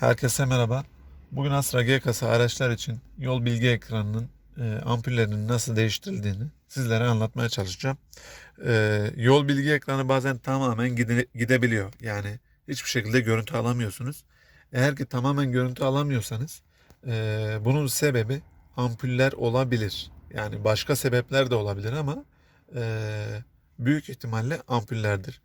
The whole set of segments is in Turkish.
Herkese merhaba. Bugün Astra G kasa araçlar için yol bilgi ekranının e, ampullerinin nasıl değiştirildiğini sizlere anlatmaya çalışacağım. E, yol bilgi ekranı bazen tamamen gide- gidebiliyor. Yani hiçbir şekilde görüntü alamıyorsunuz. Eğer ki tamamen görüntü alamıyorsanız e, bunun sebebi ampuller olabilir. Yani başka sebepler de olabilir ama e, büyük ihtimalle ampullerdir.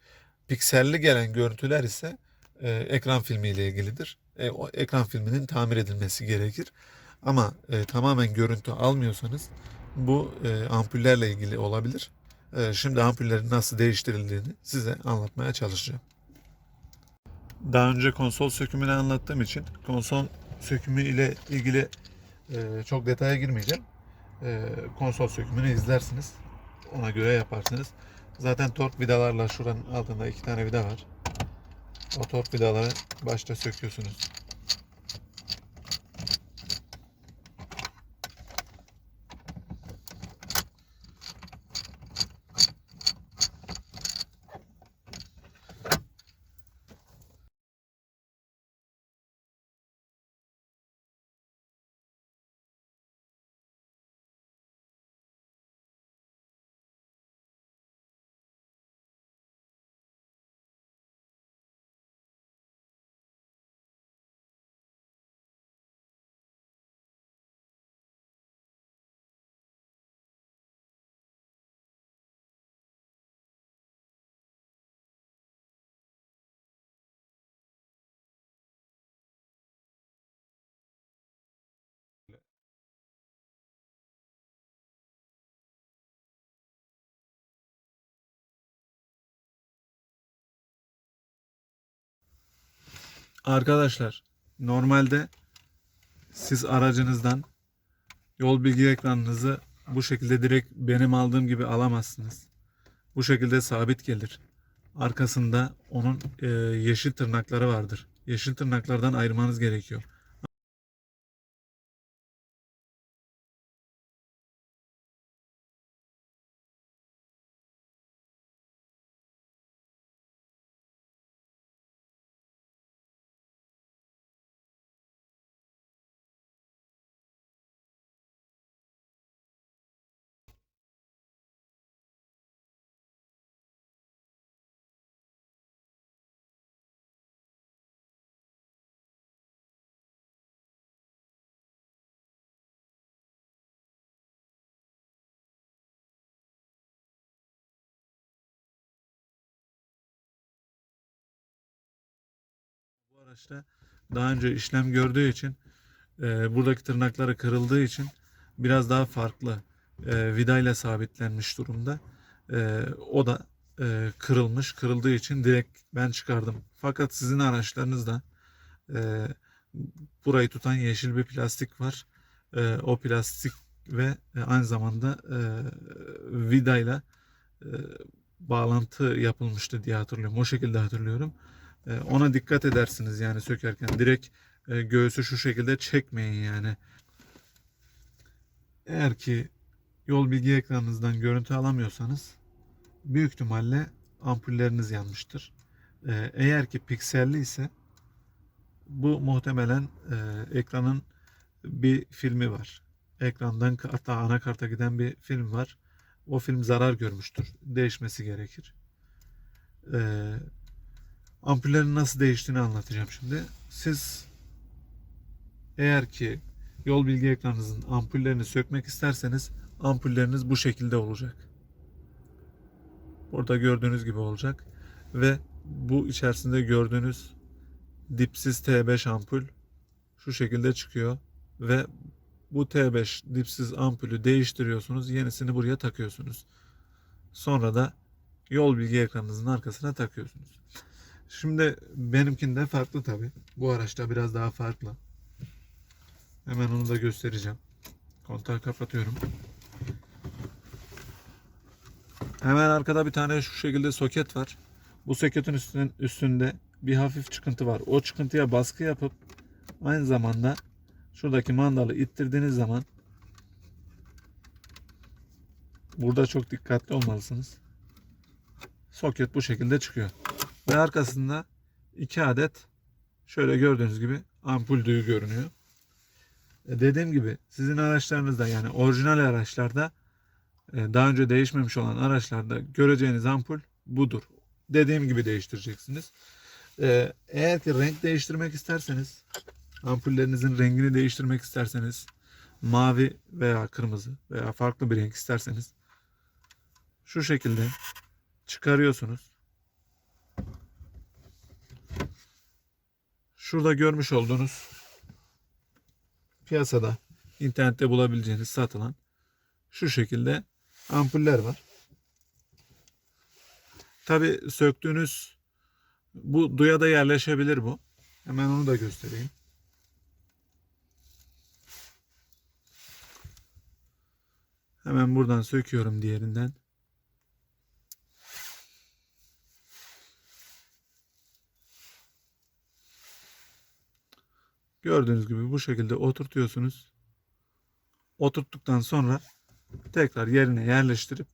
Pikselli gelen görüntüler ise e, ekran filmi ile ilgilidir. E, o ekran filminin tamir edilmesi gerekir. Ama e, tamamen görüntü almıyorsanız bu e, ampullerle ilgili olabilir. E, şimdi ampullerin nasıl değiştirildiğini size anlatmaya çalışacağım. Daha önce konsol sökümünü anlattığım için konsol sökümü ile ilgili e, çok detaya girmeyeceğim. E, konsol sökümünü izlersiniz. Ona göre yaparsınız. Zaten tork vidalarla şuranın altında iki tane vida var. O tork vidaları başta söküyorsunuz. Arkadaşlar normalde siz aracınızdan yol bilgi ekranınızı bu şekilde direkt benim aldığım gibi alamazsınız. Bu şekilde sabit gelir. Arkasında onun e, yeşil tırnakları vardır. Yeşil tırnaklardan ayırmanız gerekiyor. Araçta daha önce işlem gördüğü için e, buradaki tırnakları kırıldığı için biraz daha farklı e, vidayla sabitlenmiş durumda. E, o da e, kırılmış. Kırıldığı için direkt ben çıkardım. Fakat sizin araçlarınızda e, burayı tutan yeşil bir plastik var. E, o plastik ve e, aynı zamanda e, vidayla e, bağlantı yapılmıştı diye hatırlıyorum. O şekilde hatırlıyorum. E, ona dikkat edersiniz yani sökerken. Direkt e, göğsü şu şekilde çekmeyin yani. Eğer ki yol bilgi ekranınızdan görüntü alamıyorsanız büyük ihtimalle ampulleriniz yanmıştır. E, eğer ki pikselli ise bu muhtemelen e, ekranın bir filmi var. Ekrandan karta, anakarta giden bir film var. O film zarar görmüştür. Değişmesi gerekir. Eee ampullerin nasıl değiştiğini anlatacağım şimdi. Siz eğer ki yol bilgi ekranınızın ampullerini sökmek isterseniz ampulleriniz bu şekilde olacak. Burada gördüğünüz gibi olacak ve bu içerisinde gördüğünüz dipsiz T5 ampul şu şekilde çıkıyor ve bu T5 dipsiz ampulü değiştiriyorsunuz. Yenisini buraya takıyorsunuz. Sonra da yol bilgi ekranınızın arkasına takıyorsunuz. Şimdi benimkinde farklı tabi. Bu araçta biraz daha farklı. Hemen onu da göstereceğim. Kontağı kapatıyorum. Hemen arkada bir tane şu şekilde soket var. Bu soketin üstünün, üstünde bir hafif çıkıntı var. O çıkıntıya baskı yapıp aynı zamanda şuradaki mandalı ittirdiğiniz zaman burada çok dikkatli olmalısınız. Soket bu şekilde çıkıyor. Ve arkasında iki adet şöyle gördüğünüz gibi ampuldüğü görünüyor. E, dediğim gibi sizin araçlarınızda yani orijinal araçlarda e, daha önce değişmemiş olan araçlarda göreceğiniz ampul budur. Dediğim gibi değiştireceksiniz. E, eğer ki renk değiştirmek isterseniz ampullerinizin rengini değiştirmek isterseniz mavi veya kırmızı veya farklı bir renk isterseniz şu şekilde çıkarıyorsunuz. Şurada görmüş olduğunuz piyasada internette bulabileceğiniz satılan şu şekilde ampuller var. Tabi söktüğünüz bu duyada yerleşebilir bu. Hemen onu da göstereyim. Hemen buradan söküyorum diğerinden. Gördüğünüz gibi bu şekilde oturtuyorsunuz. Oturttuktan sonra tekrar yerine yerleştirip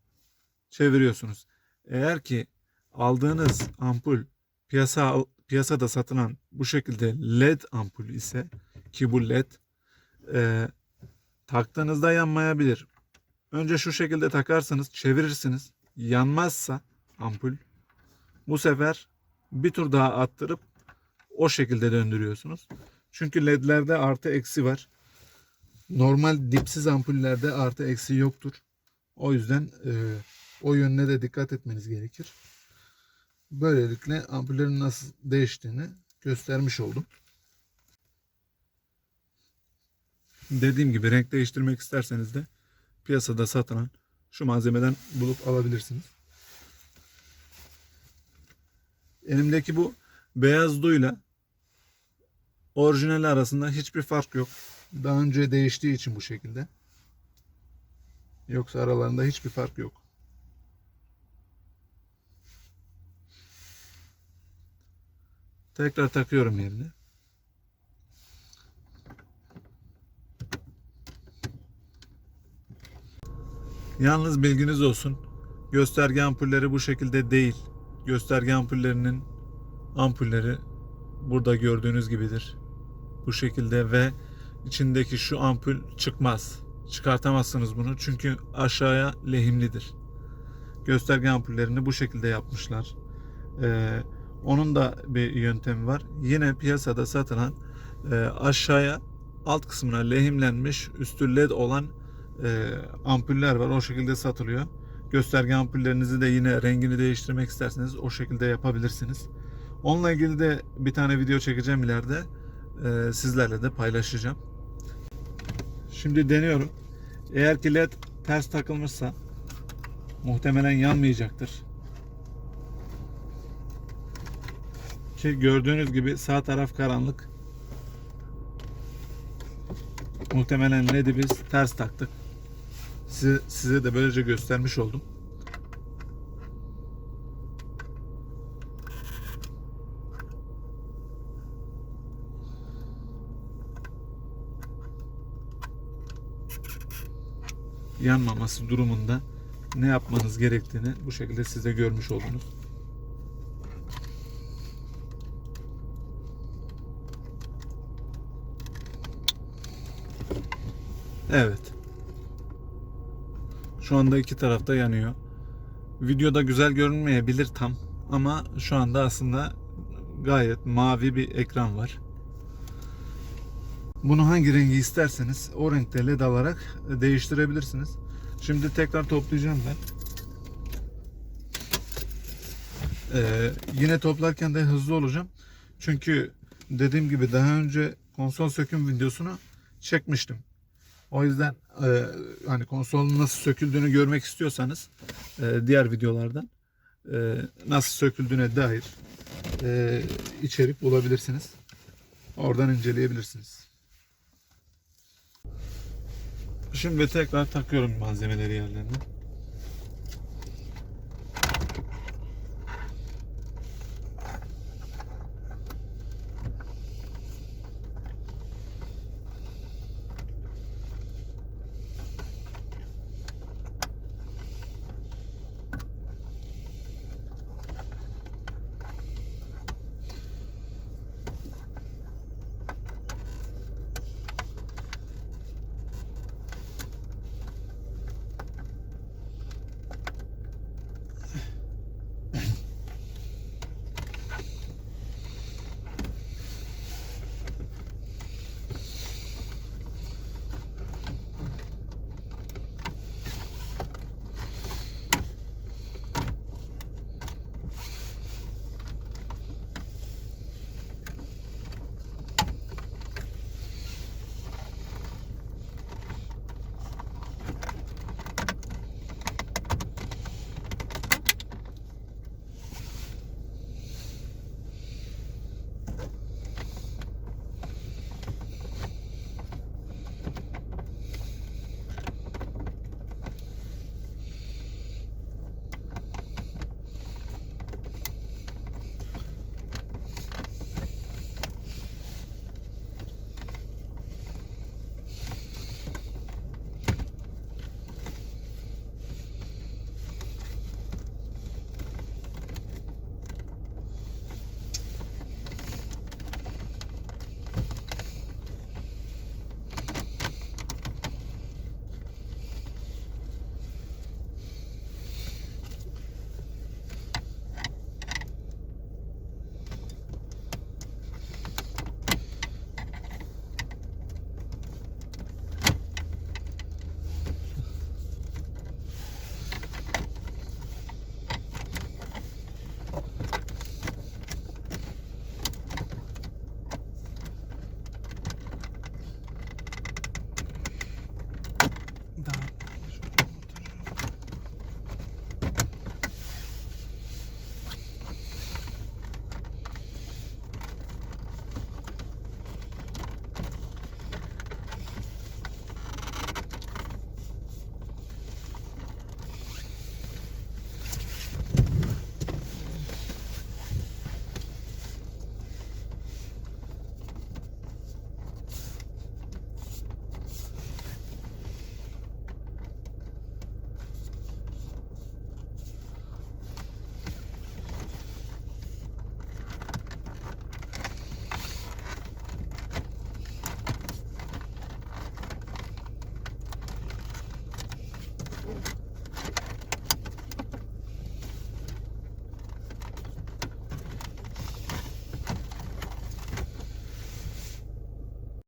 çeviriyorsunuz. Eğer ki aldığınız ampul piyasa piyasada satılan bu şekilde led ampul ise ki bu led e, taktığınızda yanmayabilir. Önce şu şekilde takarsanız çevirirsiniz. Yanmazsa ampul bu sefer bir tur daha attırıp o şekilde döndürüyorsunuz. Çünkü ledlerde artı eksi var. Normal dipsiz ampullerde artı eksi yoktur. O yüzden e, o yönüne de dikkat etmeniz gerekir. Böylelikle ampullerin nasıl değiştiğini göstermiş oldum. Dediğim gibi renk değiştirmek isterseniz de piyasada satılan şu malzemeden bulup alabilirsiniz. Elimdeki bu beyaz duyla orijinali arasında hiçbir fark yok. Daha önce değiştiği için bu şekilde. Yoksa aralarında hiçbir fark yok. Tekrar takıyorum yerine. Yalnız bilginiz olsun. Gösterge ampulleri bu şekilde değil. Gösterge ampullerinin ampulleri burada gördüğünüz gibidir. Bu şekilde ve içindeki şu ampul çıkmaz. Çıkartamazsınız bunu çünkü aşağıya lehimlidir. Gösterge ampullerini bu şekilde yapmışlar. Ee, onun da bir yöntemi var. Yine piyasada satılan e, aşağıya alt kısmına lehimlenmiş üstü led olan e, ampuller var. O şekilde satılıyor. Gösterge ampullerinizi de yine rengini değiştirmek isterseniz o şekilde yapabilirsiniz. Onunla ilgili de bir tane video çekeceğim ileride. E, sizlerle de paylaşacağım. Şimdi deniyorum. Eğer ki led ters takılmışsa muhtemelen yanmayacaktır. Ki gördüğünüz gibi sağ taraf karanlık. Muhtemelen led'i biz ters taktık. Size, size de böylece göstermiş oldum. Yanmaması durumunda ne yapmanız gerektiğini bu şekilde size görmüş oldunuz. Evet. Şu anda iki tarafta yanıyor. Videoda güzel görünmeyebilir tam ama şu anda aslında gayet mavi bir ekran var. Bunu hangi rengi isterseniz o renkte led alarak değiştirebilirsiniz. Şimdi tekrar toplayacağım ben. Ee, yine toplarken de hızlı olacağım. Çünkü dediğim gibi daha önce konsol söküm videosunu çekmiştim. O yüzden e, hani konsolun nasıl söküldüğünü görmek istiyorsanız e, diğer videolardan e, nasıl söküldüğüne dair e, içerik bulabilirsiniz. Oradan inceleyebilirsiniz. Şimdi tekrar takıyorum malzemeleri yerlerine.